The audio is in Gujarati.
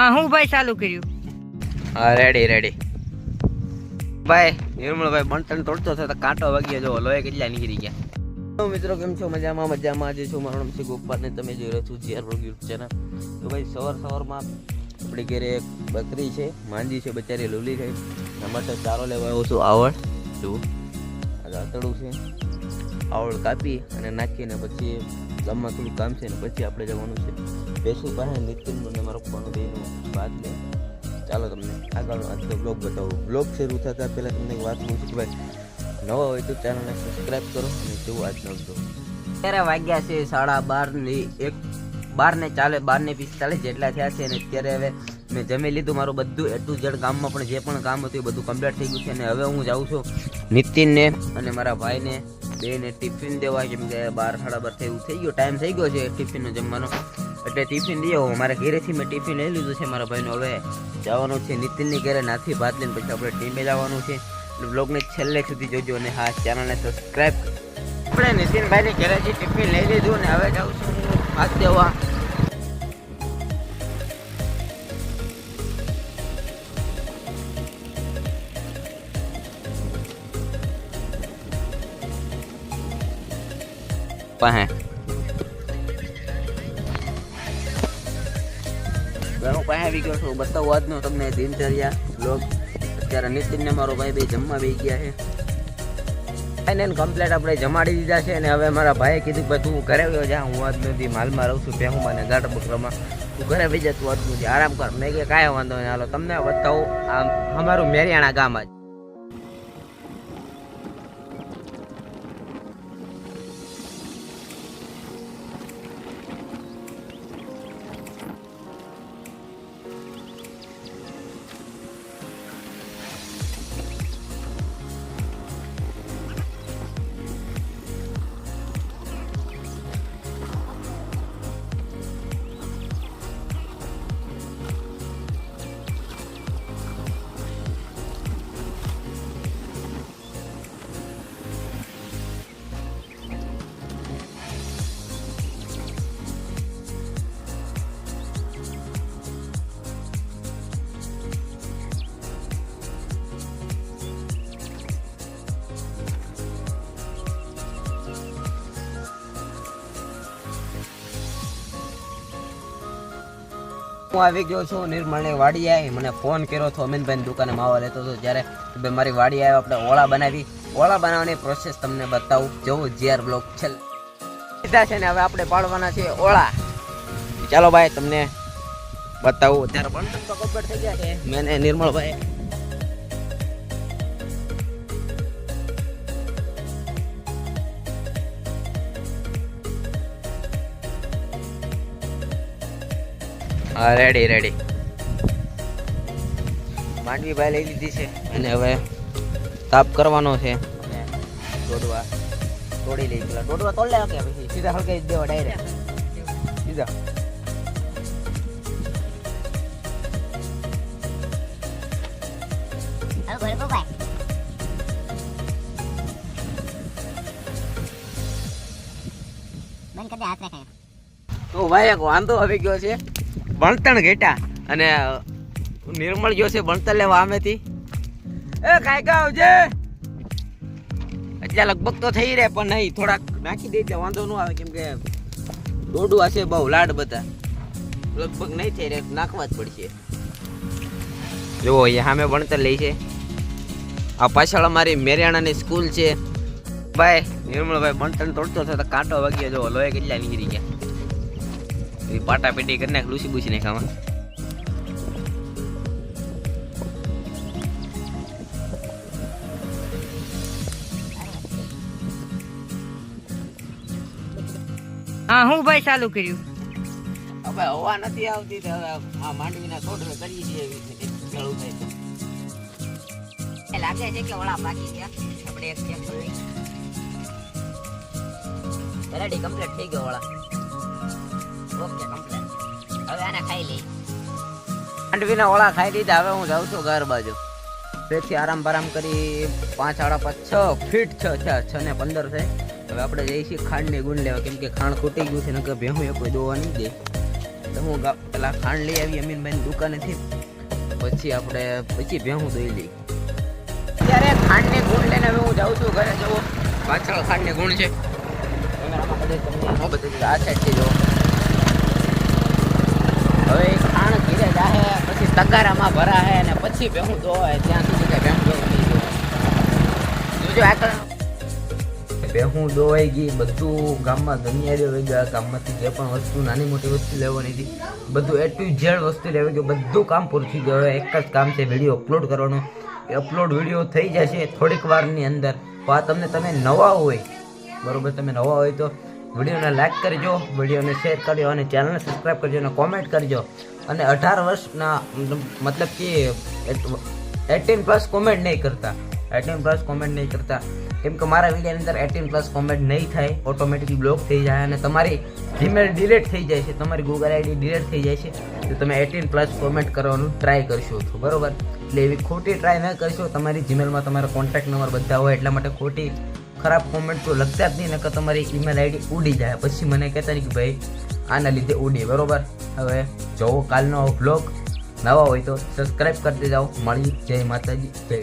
હા, હું ભાઈ ચાલુ કર્યું. હા રેડી રેડી ભાઈ નિર્મળભાઈ બણતણ તોડતો થયો તો કાંટો વાગ્યો. જો, લોહી કેટલા નીકળી ગયા. મિત્રો, કેમ છો? મજામાં મજામાં. આજે છું મારું નામ છે? ગોપાલ ને તમે જોઈ રહ્યો છો જીઆર યુટ્યુબ ચેનલ. તો ભાઈ, સવાર સવારમાં આપણી ઘરે એક બકરી છે, માંજી છે, બચારી લુલી છે. માટે ચારો લેવા આવ્યો છું આવડ જુઓ. આ રાતડું છે. આવડ કાપી અને નાખીને પછી ગામમાં થોડું કામ છે ને, પછી આપણે જવાનું છે. બેસું પાસે નીતિનનું મને મારો ફોન દઈને વાત લે. ચાલો તમને આગળ આજનો બ્લોગ બતાવું. બ્લોગ શરૂ થતા પહેલાં તમને એક વાત પૂછું કે ભાઈ, નવા હોય તો ચેનલને સબસ્ક્રાઈબ કરો અને જેવું આજનો બ્લોગ અત્યારે વાગ્યા છે સાડા બારની એક બાર ને ચાલે બાર ને પિસ્તાલીસ જેટલા થયા છે અને અત્યારે હવે મેં જમી લીધું મારું બધું. એ ટુ ઝેડ ગામમાં પણ જે પણ કામ હતું એ બધું કમ્પ્લીટ થઈ ગયું છે અને હવે હું જાઉં છું નિતિનને અને મારા ભાઈને બેને ટિફિન દેવા. કેમ કે બાર, સાડા બાર થયું, થઈ ગયો. ટાઈમ થઈ ગયો છે ટિફિનનો જમવાનો. એટલે ટિફિન લીયો. હું મારા ઘેરેથી મેં ટિફિન લઈ લીધું છે મારા ભાઈનું હવે. જવાનું છે નીતિનની ઘરે. નાથી ભાત લઈને પછી આપણે ટીમે જવાનું છે. બ્લોગને છેલ્લે સુધી જોજો અને હા, ચેનલને સબસ્ક્રાઈબ આપણે નીતિનભાઈની ઘરેથી ટિફિન લઈ લીધું અને હવે જાઉં છું હું ભાત દેવા પાસે પાસે આવી ગયો છું. બતાવું આજનો તમને દિનચર્યા બ્લોગ અત્યારે નીતિન ને મારો ભાઈ બે જમવા બેસી ગયા છે. ફાઇનલ કમ્પ્લેટ આપણે જમાડી દીધા છે અને હવે મારા ભાઈએ કીધું કે ભાઈ તું ઘરે ગયો જા, હું આજ નથી માલમાં રહું છું ભેહું મને ગાઢ બકરામાં તું ઘરે આવી જા, તું આજ આરામ કર. મેં કે કાંઈ વાંધો નહીં, હાલો, તમને બતાવું, આમ અમારું મેરિયાણા ગામ જ. હું આવી ગયો છું નિર્મળની વાડી આવી મને ફોન કર્યો હતો અમીનભાઈ દુકાને માવા લેતો હતો. જ્યારે બે મારી વાડી આવ્યો આપણે ઓળા બનાવી. ઓળા બનાવવાની પ્રોસેસ તમને બતાવું. જેવું જીઆર બ્લોક છે સીધા છે ને હવે આપણે પાડવાના છે ઓળા. ચાલો ભાઈ તમને બતાવું. અત્યારે પણ તો કમ્પ્લીટ થઈ ગયા છે. મેં નિર્મળભાઈ હા રેડી રેડી માંડવી ભાઈ લઈ લીધી છે. અને હવે તાપ કરવાનો છે. અને દોડવા. તોડી લઈ પેલા. દોડવા તોડ લેવા કે પછી. સીધા હળગાઈ જ દેવા ડાયરેક્ટ સીધા. તો ભાઈ એક વાંધો આવી ગયો છે. બણતણ ઘેટા અને નિર્મળ ગયો છે ભણતર લેવા આમેથી એ કાંઈ કાવ છે એટલે લગભગ તો થઈ રહે, પણ નહીં, થોડાક નાખી દેજે વાંધો ન આવે, કેમ કે દોડવા છે બહુ લાડ બધા. લગભગ નહીં થઈ રહે, નાખવા જ પડશે. જુઓ, અહીંયા સામે ભણતર લઈ છે. આ પાછળ અમારી મેરિયાણાની સ્કૂલ છે. ભાઈ, નિર્મળભાઈ ભણતર તોડતો થતો કાંટો વાગ્યો જો લોહી કેટલા નીકળી ગયા. એ પાટા પેટી કરી નાખ લૂસી બૂસી નાખામાં હા હું ભાઈ ચાલુ કર્યું? હવે હવા નથી આવતી તો હવે આ માંડવીના છોડવે કરીએ છીએ ચાલુ થાય તો. એ લાગે છે કે ઓળા બાકી ગયા. આપણે એક ચેક કરી. રેડી કમ્પ્લીટ થઈ ગયો વાળા ઓકે કમ્પ્લીટ છું આરામ બારામ કરી પાંચ, છ, ફીટ છ છ છ ને પંદર થાય. હવે આપણે જઈએ ખાંડની ગુણ લેવા, કેમ કે ખાંડ ખૂટી ગયું છે, નકર ભેહું એ કોઈ દોવા નહીં દે. તો હું પેલા ખાંડ લઈ આવી અમીનભાઈની દુકાનેથી. પછી આપણે પછી ભેહું દઈ લઈ ત્યારે ખાંડની ગુણ લઈને હવે હું જાઉં છું ઘરે જવું પાછળ ખાંડની ગુણ છે. આ સાઈડથી જુઓ. હવે ખાણ ઘીરે જાહે, પછી તગારામાં ભરાહે અને પછી ભેહું ધોવાય ત્યાં સુધી કે ભેહું ધોવું નહીં જોવાય. જોજો આગળ ભેહું દોવાઈ ગઈ, બધું ગામમાં દુનિયારીઓ વહી ગયા, ગામમાંથી જે પણ વસ્તુ, નાની મોટી વસ્તુ લેવાની હતી, બધું એ ટુ ઝેડ વસ્તુ લેવી ગયું, બધું કામ પૂરું થઈ ગયું. એક જ કામ છે વીડિયો અપલોડ કરવાનો. એ અપલોડ વીડિયો થઈ જશે થોડીક વારની અંદર. તો તમને તમે નવા હોય, બરાબર, તમે નવા હોય તો વિડીયોને લાઇક કરજો, વિડીયોને શેર કરજો અને ચેનલને સબસ્ક્રાઈબ કરજો અને કોમેન્ટ કરજો. અને અઢાર વર્ષના, મતલબ કે એટીન પ્લસ કોમેન્ટ નહીં કરતા. એટીન પ્લસ કોમેન્ટ નહીં કરતા. કેમ કે મારા વિડીયોની અંદર એટીન પ્લસ કોમેન્ટ નહીં થાય ઓટોમેટિકલી બ્લોક થઈ જાય અને તમારી જીમેલ ડિલીટ થઈ જાય છે, તમારી ગૂગલ આઈડી ડિલીટ થઈ જાય છે, તો તમે એટીન પ્લસ કોમેન્ટ કરવાનું ટ્રાય કરશો છો બરાબર? એટલે એવી ખોટી ટ્રાય ન કરશો, તમારી જીમેલમાં તમારો કોન્ટેક્ટ નંબર બધા હોય એટલા માટે ખોટી ખરાબ કોમેન્ટ તો લખતા જ નહીં, નકર તમારી ઈમેલ આઈડી ઉડી જાય. પછી મને કહેતા નહીં કે ભાઈ, આના લીધે ઉડી, બરોબર? હવે જોવો કાલનો બ્લોગ નવા હોય તો સબસ્ક્રાઈબ કરતી જાઓ મળી જય માતાજી. જય.